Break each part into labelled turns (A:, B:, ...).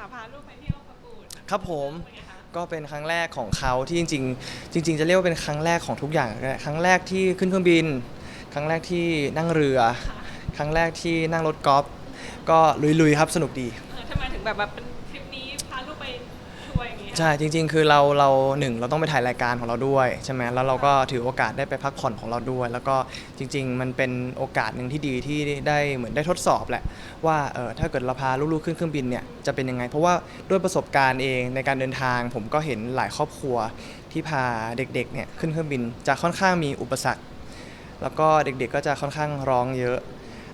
A: ค่ะพาลูกไปเที่ยวสกูล
B: ครับผม
A: เป็นไงคะ
B: ก็เป็นครั้งแรกของเขาที่จริงๆจริง ๆ จะเรียกว่าเป็นครั้งแรกของทุกอย่างก็ได้ครั้งแรกที่ขึ้นเครื่องบิน ครั้งแรกที่นั่งเรือ ครั้งแรกที่นั่งรถกอล์ฟก็ลุยๆครับสนุกดี
A: เออทำไมถึงแบบแบบเป็นทริปนี้พาลูกไปทัวร์อย่างนี้
B: ใช่จริง ๆ คือเราเราหนึ่งเราต้องไปถ่ายรายการของเราด้วยใช่ไหมแล้วเราก็ถือโอกาสได้ไปพักผ่อนของเราด้วย แล้วก็จริง ๆ มันเป็นโอกาสหนึ่งที่ดีที่ได้เหมือนได้ทดสอบแหละว่าเออถ้าเกิดเราพาลูกๆขึ้นเครื่องบินเนี่ยจะเป็นยังไง เพราะว่าด้วยประสบการณ์เองในการเดินทาง ผมก็เห็นหลายครอบครัวที่พาเด็กๆเนี่ยขึ้นเครื่องบินจะค่อนข้างมีอุปสรรค แล้วก็เด็กๆก็จะค่อนข้างร้องเยอะ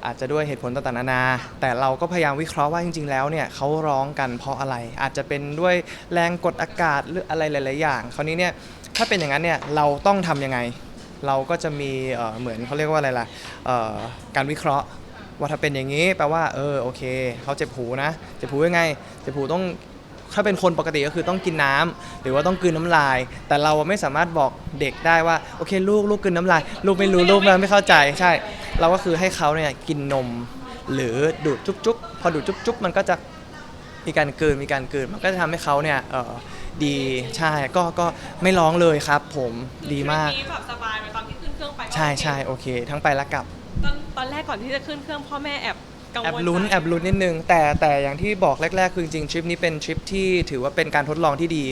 B: อาจจะด้วยเหตุผลต่างๆนานา แต่เราก็พยายามวิเคราะห์ว่าจริง ๆ แล้วเนี่ยเขาร้องกันเพราะอะไร อาจจะเป็นด้วยแรงกดอากาศหรืออะไรหลาย ๆ อย่าง คราวนี้เนี่ยถ้าเป็นอย่างนั้นเนี่ยเราต้องทำยังไง เราก็จะมีเอ่อเหมือนเขาเรียกว่าอะไรล่ะเอ่อการวิเคราะห์ ว่าถ้าเป็นอย่างนี้แปลว่าเออโอเคเขาเจ็บหูนะเจ็บหูยังไงเจ็บหูต้องถ้าเป็นคนปกติก็คือต้องกินน้ำหรือว่าต้องกลืนน้ำลาย แต่เราไม่สามารถบอกเด็กได้ว่าโอเค ลูกลูกกลืนน้ำลาย ลูกไม่รู้ลูกไม่เข้าใจใช่ เราก็คือให้เขาเนี่ยกินนม หรือดูดจุ๊บๆพอดูดจุ๊บๆมันก็จะมีการกลืนมีการกลืนมันก็จะทำให้เขาเนี่ยเออดีใช่ก็ก็ไม่ร้องเลยครับ ผมดีมาก
A: ทริปนี้แบบสบายไหมตอนที่ขึ้นเครื่องไป
B: ใช่ใช่โอเค ทั้งไปและกลับ
A: ตอนตอนแรกก่อนที่จะขึ้นเครื่องพ่อแม่แอบกังวล
B: แอบลุ้น
A: ใจ
B: แอบลุ้นนิดนึงแต่แต่อย่างที่บอกแรก ๆ คือจริงๆทริปนี้เป็นทริปที่ถือว่าเป็นการทดลองที่ดี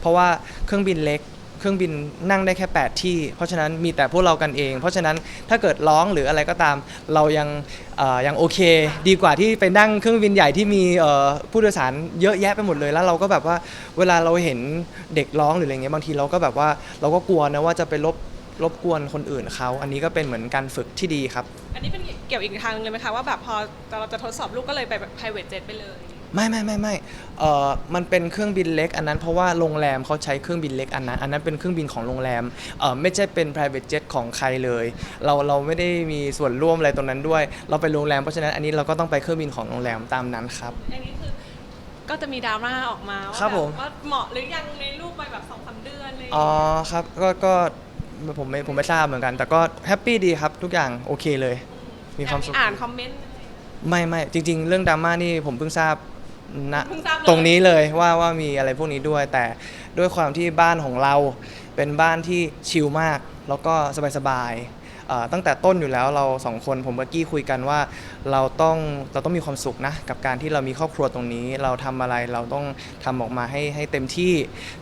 B: เพราะว่าเครื่องบินเล็ก เครื่องบินนั่งได้แค่ 8 ที่ เพราะฉะนั้นมีแต่พวกเรากันเอง เพราะฉะนั้นถ้าเกิดร้องหรืออะไรก็ตาม เรายังเอ่อยังโอเค ดีกว่าที่ไปนั่งเครื่องบินใหญ่ที่มีเอ่อผู้โดยสารเยอะแยะไปหมดเลยแล้วเราก็แบบว่าเวลาเราเห็นเด็กร้องหรืออะไรเงี้ยบางทีเราก็แบบว่าเราก็กลัวนะว่าจะไปรบรบกวนคนอื่นเขาอันนี้ก็เป็นเหมือนการฝึกที่ดีครับ
A: อันนี้เป็นเกี่ยวอีกทางหนึงเลยไหมคะว่าแบบพอเราจะทดสอบลูกก็เลยไปแบบ private jet ไปเลย
B: ไม่ไม่ไม่ไม่เอ่อมันเป็นเครื่องบินเล็กอันนั้นเพราะว่าโรงแรมเขาใช้เครื่องบินเล็กอันนั้น อันนั้นเป็นเครื่องบินของโรงแรมเอ่อไม่ใช่เป็น private jet ของใครเลย เราเราไม่ได้มีส่วนร่วมอะไรตรงนั้นด้วย เราไปโรงแรมเพราะฉะนั้นอันนี้เราก็ต้องไปเครื่องบินของโรงแรมตามนั้นครับ
A: อันนี้คือก็จะมีดราม่าออกมาว่า
B: ครับ
A: แบ
B: ผ
A: บ
B: ม
A: ว่าเหมาะหรือยังในลูกไปแบบสองสามเดือนเลย
B: อ๋อครับก็ก็ผมไม่ผมไม่ทราบเหมือนกัน แต่ก็แฮปปี้ดีครับทุกอย่างโอเคเลย มีความสุข
A: อ่านคอมเมนต์
B: ไม่ไม่จริง ๆ เรื่องดราม่านี่ผมเพิ่งทราบ ณ
A: เพิ่งทราบเลย
B: ตรงนี้เลยว่าว่ามีอะไรพวกนี้ด้วย แต่ด้วยความที่บ้านของเราเป็นบ้านที่ชิลมาก แล้วก็สบายๆเอ่อตั้งแต่ต้นอยู่แล้วเราสองคนผมกับกี้คุยกันว่า เราต้องเราต้องมีความสุขนะกับการที่เรามีครอบครัวตรงนี้ เราทำอะไรเราต้องทำออกมาให้ให้เต็มที่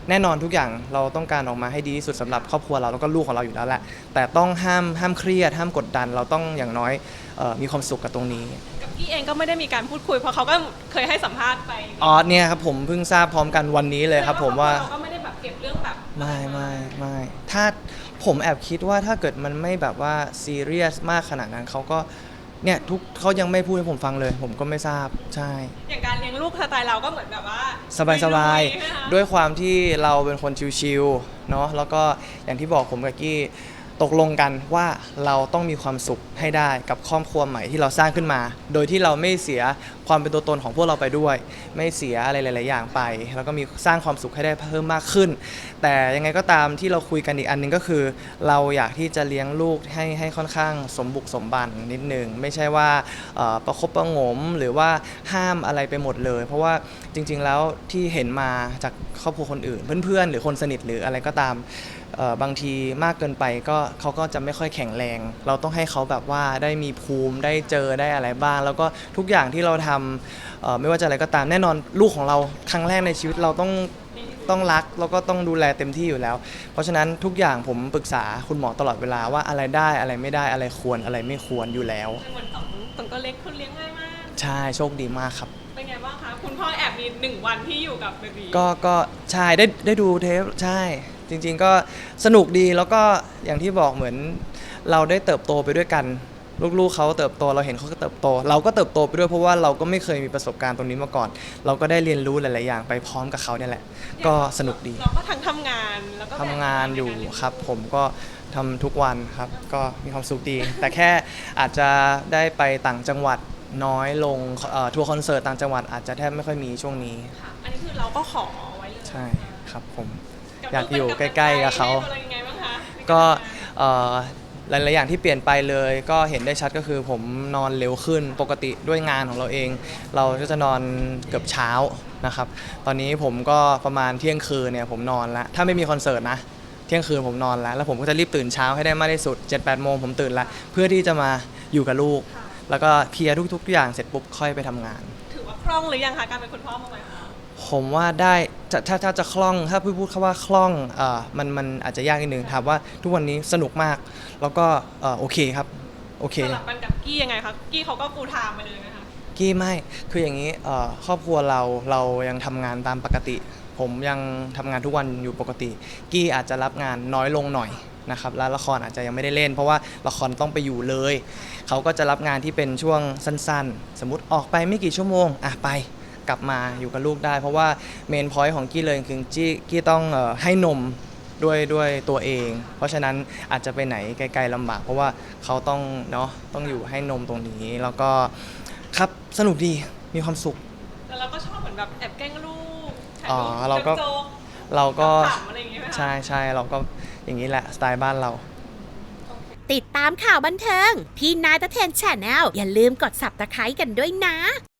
B: แน่นอนทุกอย่างเราต้องการออกมาให้ดีที่สุดสำหรับครอบครัวเราแล้วก็ลูกของเราอยู่แล้วแหละแต่ต้องห้ามห้ามเครียด ห้ามกดดัน เราต้องอย่างน้อยเออมีความสุขกับตรงนี้
A: กับพี่เองก็ไม่ได้มีการพูดคุยเพราะเขาก็เคยให้สัมภาษณ์ไป
B: อ๋อเนี่ยครับผมเพิ่งทราบพร้อมกันวันนี้เลยครับ ผมว่า
A: เราก็ไม่ได้แบบเก็บเรื่องแบบ
B: ไม่ไม่ไม่ถ้าผมแอบคิดว่าถ้าเกิดมันไม่แบบว่าซีเรียสมากขนาดนั้นเขาก็เนี่ยทุกเขายังไม่พูดให้ผมฟังเลย ผมก็ไม่ทราบใช่
A: อย่างการเลี้ยงลูกสไตล์เราก็เหมือนแบบว่า
B: สบายสบาย
A: ลุๆนะคะ
B: ด้วยความที่เราเป็นคนชิวๆเนาะแล้วก็อย่างที่บอกผมกับกี้ ตกลงกันว่าเราต้องมีความสุขให้ได้กับครอบครัวใหม่ที่เราสร้างขึ้นมา โดยที่เราไม่เสียความเป็นตัวตนของพวกเราไปด้วย ไม่เสียอะไรหลาย ๆ อย่างไป แล้วก็มีสร้างความสุขให้ได้เพิ่มมากขึ้น แต่ยังไงก็ตามที่เราคุยกันอีกอันหนึงก็คือ เราอยากที่จะเลี้ยงลูกให้ให้ค่อนข้างสมบุกสมบันนิดหนึ่งไม่ใช่ว่าประคบประงมหรือว่าห้ามอะไรไปหมดเลย เพราะว่าจริง ๆ แล้วที่เห็นมาจากครอบครัวคนอื่น เพื่อน ๆ หรือคนสนิทหรืออะไรก็ตาม เอ่อบางทีมากเกินไปก็เขาก็จะไม่ค่อยแข็งแรง เราต้องให้เขาแบบว่าได้มีภูมิได้เจอได้อะไรบ้าง แล้วก็ทุกอย่างที่เราทำเอ่อไม่ว่าจะอะไรก็ตามแน่นอนลูกของเราครั้งแรกในชีวิตเราต้องต้องรักแล้วก็ต้องดูแลเต็มที่อยู่แล้ว เพราะฉะนั้นทุกอย่างผมปรึกษาคุณหมอตลอดเวลาว่าอะไรได้อะไรไม่ได้อะไรควรอะไรไม่ควรอยู่แล้ว
A: เหมือนต๋องต๋องก็เล็กคุณเลี้ยงง่ายมาก
B: ใช่โชคดีมากครับ
A: เป็นไงบ้างคะ คุณพ่อแอบมีหนึ่งวันที่อยู่กับเบบี
B: ก็ก็ใช่ได้ได้ดูเทปใช่ จริง ๆ ก็สนุกดีแล้วก็อย่างที่บอกเหมือน เราได้เติบโตไปด้วยกัน ลูกๆเขาเติบโตเราเห็นเขาก็เติบโต เราก็เติบโตไปด้วยเพราะว่าเราก็ไม่เคยมีประสบการณ์ตรงนี้มาก่อน เราก็ได้เรียนรู้หลายๆอย่างไปพร้อมกับเขาเนี่ยแหละ ก็สนุกดี
A: เราก็ทั้งทำงานแล้วก็
B: ทำงานอยู่ครับ ผมก็ทำทุกวันครับ ก็มีความสุขดี แต่แค่อาจจะได้ไปต่างจังหวัดน้อยลงเอ่อทัวร์คอนเสิร์ตต่างจังหวัดอาจจะแทบไม่ค่อยมีช่วงนี้
A: ค่ะอันนี้คือเราก็ขอไว้เลย
B: ใช่ครับผม
A: บ
B: อยากอยู่
A: ลู
B: ใกล้ๆกับเขา
A: ป็นอะไรยังไงบ้างคะ
B: ก็เอ่อหลายๆอย่างที่เปลี่ยนไปเลย ก็เห็นได้ชัดก็คือผมนอนเร็วขึ้นปกติด้วยงานของเราเอง เราก็จะนอนเกือบเช้านะครับ ตอนนี้ผมก็ประมาณเที่ยงคืนเนี่ยผมนอนแล้วถ้าไม่มีคอนเสิร์ตนะเที่ยงคืนผมนอนแล้วแล้วผมก็จะรีบตื่นเช้าให้ได้มากที่สุด7-8โมงผมตื่นแล้วเพื่อที่จะมาอยู่กับลูก แล้วก็เคลียร์ทุกๆอย่างเสร็จปุ๊บค่อยไปทำงาน
A: ถือว่าคล่องหรือยังคะการเป็นคุณพ่อมาไหมคะ
B: ผมว่าได้จะถ้าถ้าจะคล่องถ้าพูดพูดคำว่าคล่องเอ่อมันมันอาจจะยากนิดนึงถามว่าทุกวันนี้สนุกมาก แล้วก็เอ่อโอเคครับโอเค
A: สลับกันกับกี้ยังไงคะกี้เขาก็ฟูลไทม์ไปเลยไหมคะ
B: กี้ไม่ คืออย่างนี้เอ่อครอบครัวเราเรายังทำงานตามปกติ ผมยังทำงานทุกวันอยู่ปกติ กี้อาจจะรับงานน้อยลงหน่อยนะครับ แล้วละครอาจจะยังไม่ได้เล่น เพราะว่าละครต้องไปอยู่เลย เขาก็จะรับงานที่เป็นช่วงสั้น ๆ สมมติออกไปไม่กี่ชั่วโมง อะไป กลับมาอยู่กับลูกได้ เพราะว่าเมนพอยต์ของกี้เลยคือกี้กี้ต้องเอ่อให้นมด้วยด้วยตัวเอง เพราะฉะนั้นอาจจะไปไหนไกลๆลำบาก เพราะว่าเขาต้องเนาะต้องอยู่ให้นมตรงนี้แล้วก็ครับสนุกดีมีความสุข
A: แต่เราก็ชอบเหมือนแบบแอบแกล้งลูกถ่าย
B: อ๋อ
A: รูป
B: เราก็
A: โจ๊ก
B: เราก็
A: ขำๆอะไรอย่างเงี้ยไหมคะ
B: ใช่ใช่เราก็อย่างนี้แหละสไตล์บ้านเรา
C: ติดตามข่าวบันเทิง ที่นายตะเทนแชนแนลอย่าลืมกด subscribe กันด้วยนะ